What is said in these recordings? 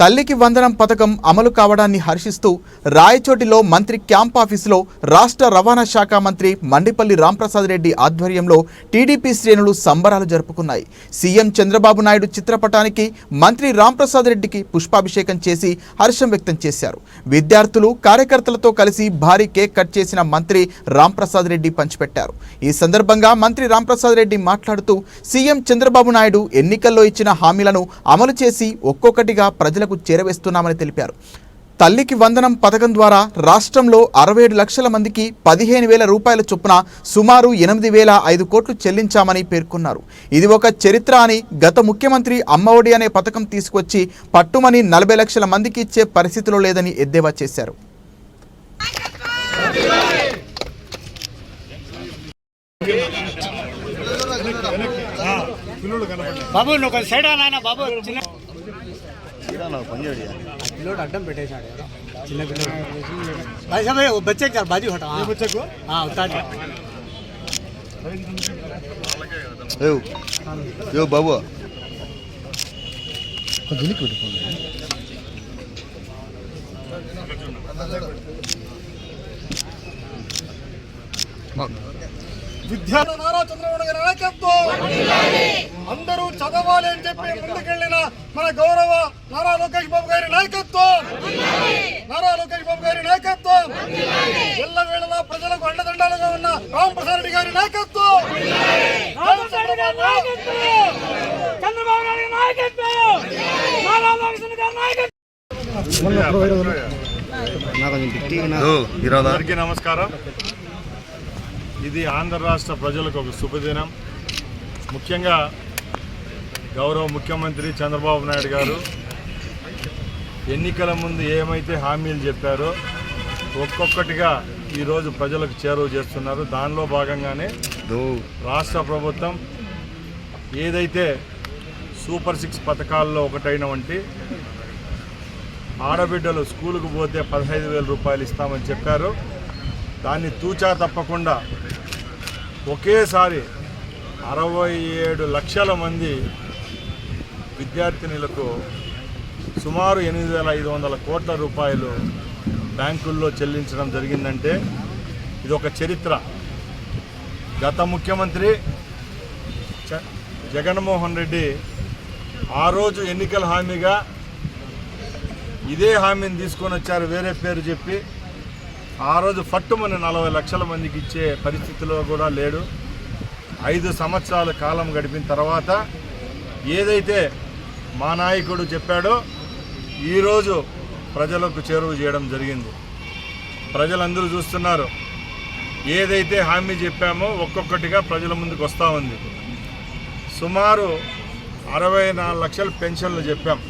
తల్లికి వందనం పథకం అమలు కావడాన్ని హర్షిస్తూ రాయచోటిలో మంత్రి క్యాంప్ ఆఫీసులో రాష్ట్ర రవాణా శాఖ మంత్రి మండిపల్లి రాంప్రసాద్ రెడ్డి ఆధ్వర్యంలో టీడీపీ శ్రేణులు సంబరాలు జరుపుకున్నాయి. సీఎం చంద్రబాబు నాయుడు చిత్రపటానికి మంత్రి రాంప్రసాద్ రెడ్డికి పుష్పాభిషేకం చేసి హర్షం వ్యక్తం చేశారు. విద్యార్థులు కార్యకర్తలతో కలిసి భారీ కేక్ కట్ చేసిన మంత్రి రాంప్రసాద్ రెడ్డి పంచిపెట్టారు. ఈ సందర్భంగా మంత్రి రాంప్రసాద్ రెడ్డి మాట్లాడుతూ సీఎం చంద్రబాబు నాయుడు ఎన్నికల్లో ఇచ్చిన హామీలను అమలు చేసి ఒక్కొక్కటిగా ప్రజలకు చేరవేస్తున్నామని తెలిపారు. తల్లికి వందనం పథకం ద్వారా రాష్ట్రంలో అరవై ఏడు లక్షల మందికి పదిహేను వేల రూపాయల చొప్పున సుమారు ఎనిమిది వేల ఐదు కోట్లు చెల్లించామని పేర్కొన్నారు. ఇది ఒక చరిత్ర అని గత ముఖ్యమంత్రి అమ్మఒడి అనే పథకం తీసుకొచ్చి పట్టుమని నలభై లక్షల మందికి ఇచ్చే పరిస్థితిలో లేదని ఎద్దేవా చేశారు. బాబు నువ్వు సైడ్ నాయన బాబు చిన్న పిల్లోడు అడ్డం పెట్టేశాడు ఎవరో. చిన్న పిల్లోడు भाई साहब वो बच्चे का बाजू हटा हाँ बच्चे को हाँ उतार दो। యో యో బాబు విద్యార్థి నారా చంద్రబాబు గారి నాయకత్వం అందరూ చదవాలి అని చెప్పి ముందుకెళ్ళిన మన గౌరవ నారా లోకేష్ బాబు గారి నాయకత్వం. నారా లోకేష్ బాబు గారి నాయకత్వం. ఎల్ల వేళలా ప్రజలకు అండదండాలుగా ఉన్న రామ్ ప్రసాద్ రెడ్డి గారి నాయకత్వం. చంద్రబాబు నాయుడు నాయకత్వం. నారా లోకేష్ గారి నాయకత్వం. అందరికీ నమస్కారం. ఇది ఆంధ్ర రాష్ట్ర ప్రజలకు ఒక శుభదినం. ముఖ్యంగా గౌరవ ముఖ్యమంత్రి చంద్రబాబు నాయుడు గారు ఎన్నికల ముందు ఏమైతే హామీలు చెప్పారో ఒక్కొక్కటిగా ఈరోజు ప్రజలకు చేరువ చేస్తున్నారు. దానిలో భాగంగానే రాష్ట్ర ప్రభుత్వం ఏదైతే సూపర్ సిక్స్ పథకాల్లో ఒకటైన వంటి ఆడబిడ్డలు స్కూలుకు పోతే పదహైదు వేల రూపాయలు ఇస్తామని చెప్పారు. దాన్ని తూచా తప్పకుండా ఒకేసారి అరవై ఏడు లక్షల మంది విద్యార్థినులకు సుమారు ఎనిమిది వేల ఐదు వందల కోట్ల రూపాయలు బ్యాంకుల్లో చెల్లించడం జరిగిందంటే ఇది ఒక చరిత్ర. గత ముఖ్యమంత్రి జగన్మోహన్ రెడ్డి ఆ రోజు ఎన్నికల హామీగా ఇదే హామీని తీసుకొని వచ్చారు వేరే పేరు చెప్పి. ఆ రోజు ఫట్టుమని నలభై లక్షల మందికి ఇచ్చే పరిస్థితిలో కూడా లేడు. ఐదు సంవత్సరాల కాలం గడిపిన తర్వాత ఏదైతే మా నాయకుడు చెప్పాడో ఈరోజు ప్రజలకు చేరువ చేయడం జరిగింది. ప్రజలందరూ చూస్తున్నారు. ఏదైతే హామీ చెప్పామో ఒక్కొక్కటిగా ప్రజల ముందుకు వస్తూ ఉంది. సుమారు అరవై నాలుగు లక్షల పెన్షన్లు చెప్పాం.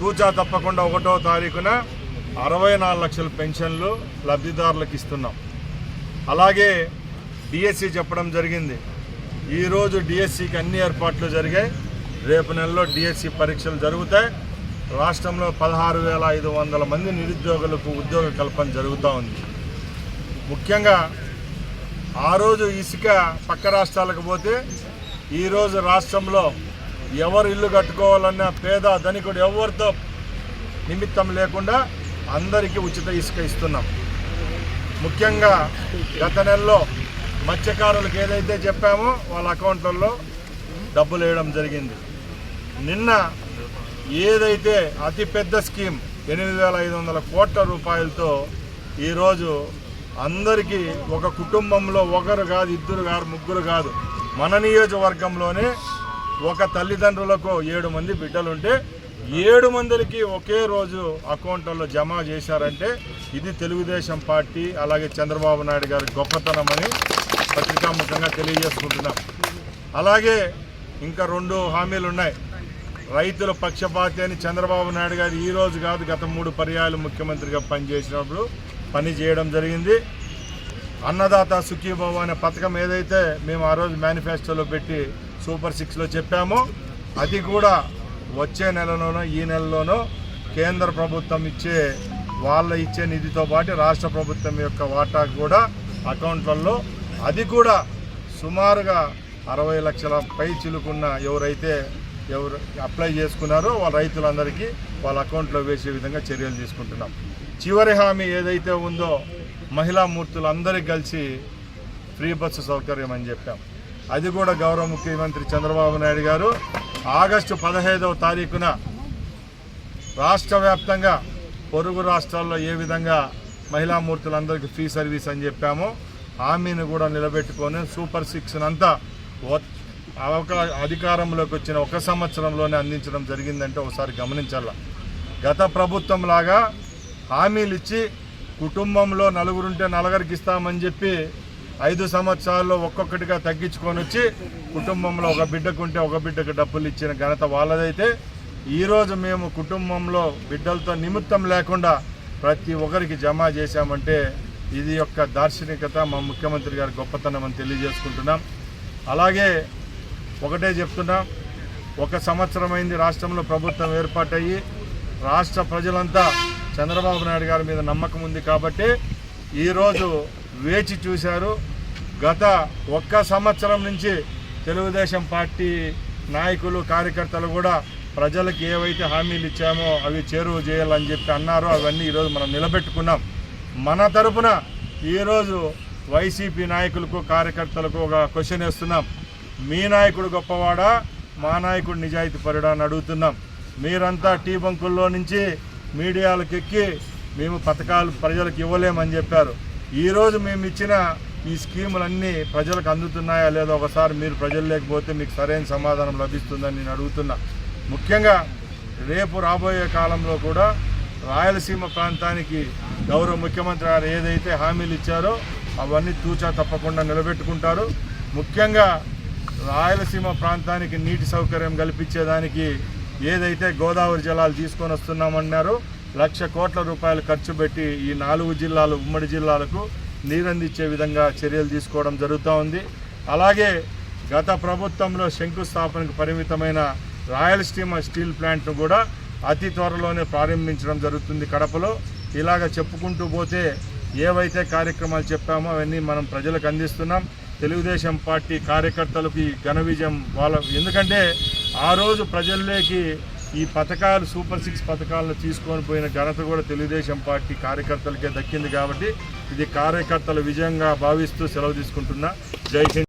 తూచా తప్పకుండా ఒకటో తారీఖున అరవై నాలుగు లక్షల పెన్షన్లు లబ్ధిదారులకు ఇస్తున్నాం. అలాగే డిఎస్సి చెప్పడం జరిగింది. ఈరోజు డిఎస్సికి అన్ని ఏర్పాట్లు జరిగాయి. రేపు నెలలో డిఎస్సి పరీక్షలు జరుగుతాయి. రాష్ట్రంలో పదహారు వేల ఐదు వందల మంది నిరుద్యోగులకు ఉద్యోగ కల్పన జరుగుతూ ఉంది. ముఖ్యంగా ఆ రోజు ఇసుక పక్క రాష్ట్రాలకు పోతే ఈరోజు రాష్ట్రంలో ఎవరు ఇల్లు కట్టుకోవాలన్నా పేద ధనికుడు ఎవరితో నిమిత్తం లేకుండా అందరికీ ఉచిత ఇసుక ఇస్తున్నాం. ముఖ్యంగా గత నెలలో మత్స్యకారులకు ఏదైతే చెప్పామో వాళ్ళ అకౌంట్లలో డబ్బులు వేయడం జరిగింది. నిన్న ఏదైతే అతిపెద్ద స్కీమ్ ఎనిమిది వేల ఐదు వందల కోట్ల రూపాయలతో ఈరోజు అందరికీ ఒక కుటుంబంలో ఒకరు కాదు ఇద్దరు కాదు ముగ్గురు కాదు మన నియోజకవర్గంలోనే ఒక తల్లిదండ్రులకు ఏడు మంది బిడ్డలుంటే ఏడు మందికి ఒకే రోజు అకౌంట్లలో జమ చేశారంటే ఇది తెలుగుదేశం పార్టీ అలాగే చంద్రబాబు నాయుడు గారి గొప్పతనం అని పత్రికాముఖంగా తెలియజేసుకుంటున్నాం. అలాగే ఇంకా రెండు హామీలు ఉన్నాయి రైతుల పక్షపాతి అని చంద్రబాబు నాయుడు గారు ఈ రోజు కాదు గత మూడు పర్యాయాలు ముఖ్యమంత్రిగా పనిచేసినప్పుడు పని చేయడం జరిగింది. అన్నదాత సుఖీభవ అనే పథకం ఏదైతే మేము ఆ రోజు మేనిఫెస్టోలో పెట్టి సూపర్ సిక్స్లో చెప్పామో అది కూడా వచ్చే నెలలోనో ఈ నెలలోనో కేంద్ర ప్రభుత్వం ఇచ్చే వాళ్ళ ఇచ్చే నిధితో పాటు రాష్ట్ర ప్రభుత్వం యొక్క వాటా కూడా అకౌంట్లలో. అది కూడా సుమారుగా అరవై లక్షల పై చిలుకున్న ఎవరైతే ఎవరు అప్లై చేసుకున్నారో వాళ్ళ రైతులందరికీ వాళ్ళ అకౌంట్లో వేసే విధంగా చర్యలు తీసుకుంటున్నాం. చివరి హామీ ఏదైతే ఉందో మహిళా మూర్తులందరికీ కలిసి ఫ్రీ బస్సు సౌకర్యం అని చెప్పాం. అది కూడా గౌరవ ముఖ్యమంత్రి చంద్రబాబు నాయుడు గారు ఆగస్టు పదహైదవ తారీఖున రాష్ట్ర వ్యాప్తంగా పొరుగు రాష్ట్రాల్లో ఏ విధంగా మహిళా మూర్తులందరికీ ఫ్రీ సర్వీస్ అని చెప్పామో హామీని కూడా నిలబెట్టుకొని సూపర్ సిక్స్ అంతా అధికారంలోకి వచ్చిన ఒక సంవత్సరంలోనే అందించడం జరిగిందంటే ఒకసారి గమనించాల? గత ప్రభుత్వం లాగా హామీలు ఇచ్చి కుటుంబంలో నలుగురుంటే నలుగురికి ఇస్తామని చెప్పి ఐదు సంవత్సరాల్లో ఒక్కొక్కటిగా తగ్గించుకొని వచ్చి కుటుంబంలో ఒక బిడ్డకుంటే ఒక బిడ్డకు డబ్బులు ఇచ్చిన ఘనత వాళ్ళదైతే ఈరోజు మేము కుటుంబంలో బిడ్డలతో నిమిత్తం లేకుండా ప్రతి ఒక్కరికి జమ చేశామంటే ఇది యొక్క దార్శనికత మా ముఖ్యమంత్రి గారి గొప్పతనం అని తెలియజేసుకుంటున్నాం. అలాగే ఒకటే చెప్తున్నాం ఒక సంవత్సరం అయింది రాష్ట్రంలో ప్రభుత్వం ఏర్పాటయ్యి రాష్ట్ర ప్రజలంతా చంద్రబాబు నాయుడు గారి మీద నమ్మకం ఉంది కాబట్టి ఈరోజు వేచి చూశారు. గత ఒక్క సంవత్సరం నుంచి తెలుగుదేశం పార్టీ నాయకులు కార్యకర్తలు కూడా ప్రజలకు ఏవైతే హామీలు ఇచ్చామో అవి చేరువ చేయాలని చెప్పి అన్నారో అవన్నీ ఈరోజు మనం నిలబెట్టుకున్నాం. మన తరపున ఈరోజు వైసీపీ నాయకులకు కార్యకర్తలకు ఒక క్వశ్చన్ వేస్తున్నాం. మీ నాయకుడు గొప్పవాడా? మా నాయకుడు నిజాయితీ పరుడా అని అడుగుతున్నాం. మీరంతా టీ బంకుల్లో నుంచి మీడియాలకు ఎక్కి మేము పథకాలు ప్రజలకు ఇవ్వలేమని చెప్పారు. ఈరోజు మేము ఇచ్చిన ఈ స్కీములన్నీ ప్రజలకు అందుతున్నాయా లేదా ఒకసారి మీరు ప్రజలు లేకపోతే మీకు సరైన సమాధానం లభిస్తుందని నేను అడుగుతున్నా. ముఖ్యంగా రేపు రాబోయే కాలంలో కూడా రాయలసీమ ప్రాంతానికి గౌరవ ముఖ్యమంత్రి గారు ఏదైతే హామీలు ఇచ్చారో అవన్నీ తూచా తప్పకుండా నిలబెట్టుకుంటారు. ముఖ్యంగా రాయలసీమ ప్రాంతానికి నీటి సౌకర్యం కల్పించేదానికి ఏదైతే గోదావరి జలాలు తీసుకొని వస్తున్నామన్నారో లక్ష కోట్ల రూపాయలు ఖర్చు పెట్టి ఈ నాలుగు జిల్లాలు ఉమ్మడి జిల్లాలకు నీరందించే విధంగా చర్యలు తీసుకోవడం జరుగుతూ ఉంది. అలాగే గత ప్రభుత్వంలో శంకుస్థాపనకు పరిమితమైన రాయలసీమ స్టీల్ ప్లాంట్ను కూడా అతి త్వరలోనే ప్రారంభించడం జరుగుతుంది కడపలో. ఇలాగ చెప్పుకుంటూ పోతే ఏవైతే కార్యక్రమాలు చెప్పామో అవన్నీ మనం ప్రజలకు అందిస్తున్నాం. తెలుగుదేశం పార్టీ కార్యకర్తలకు ఈ ఘన విజయం వాళ్ళ ఎందుకంటే ఆ రోజు ప్రజల్లోకి ఈ పథకాలు సూపర్ సిక్స్ పథకాలను తీసుకొని పోయిన ఘనత కూడా తెలుగుదేశం పార్టీ కార్యకర్తలకే దక్కింది కాబట్టి ఇది కార్యకర్తల విజయంగా భావిస్తూ సెలవు తీసుకుంటున్నా. జై హింద్.